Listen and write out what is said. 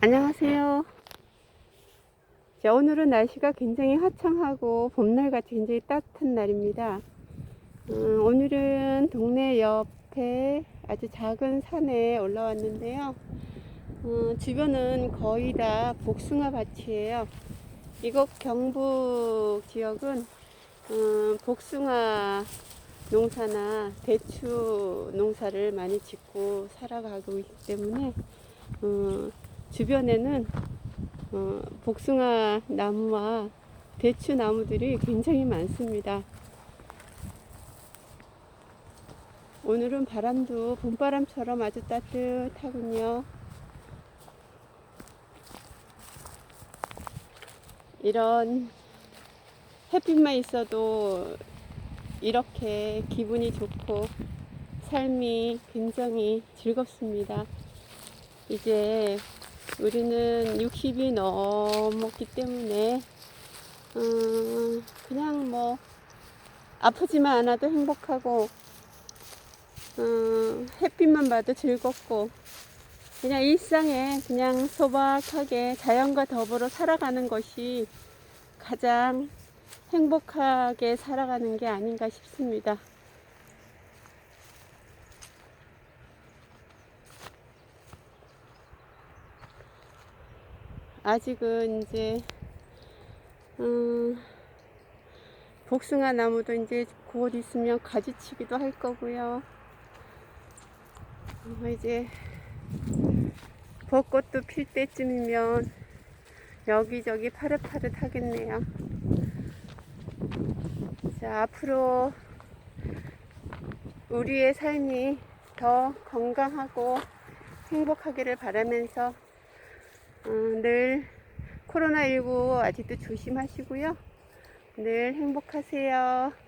안녕하세요. 자, 오늘은 날씨가 굉장히 화창하고 봄날 같이 굉장히 따뜻한 날입니다. 음, 오늘은 동네 옆에 아주 작은 산에 올라왔는데요. 어, 주변은 거의 다 복숭아 밭이에요. 이곳 경북 지역은 음, 복숭아 농사나 대추 농사를 많이 짓고 살아가고 있기 때문에 어, 주변에는 어, 복숭아 나무와 대추 나무들이 굉장히 많습니다. 오늘은 바람도 봄바람처럼 아주 따뜻하군요. 이런 햇빛만 있어도 이렇게 기분이 좋고 삶이 굉장히 즐겁습니다. 이제 우리는 60이 넘었기 때문에 음, 그냥 뭐 아프지만 않아도 행복하고 음, 햇빛만 봐도 즐겁고 그냥 일상에 그냥 소박하게 자연과 더불어 살아가는 것이 가장 행복하게 살아가는 게 아닌가 싶습니다. 아직은 이제 음, 복숭아 나무도 이제 곧 있으면 가지치기도 할 거고요. 어, 이제 벚꽃도 필 때쯤이면 여기저기 파릇파릇 하겠네요. 자, 앞으로 우리의 삶이 더 건강하고 행복하기를 바라면서 어, 늘 코로나19 아직도 조심하시고요. 늘 행복하세요.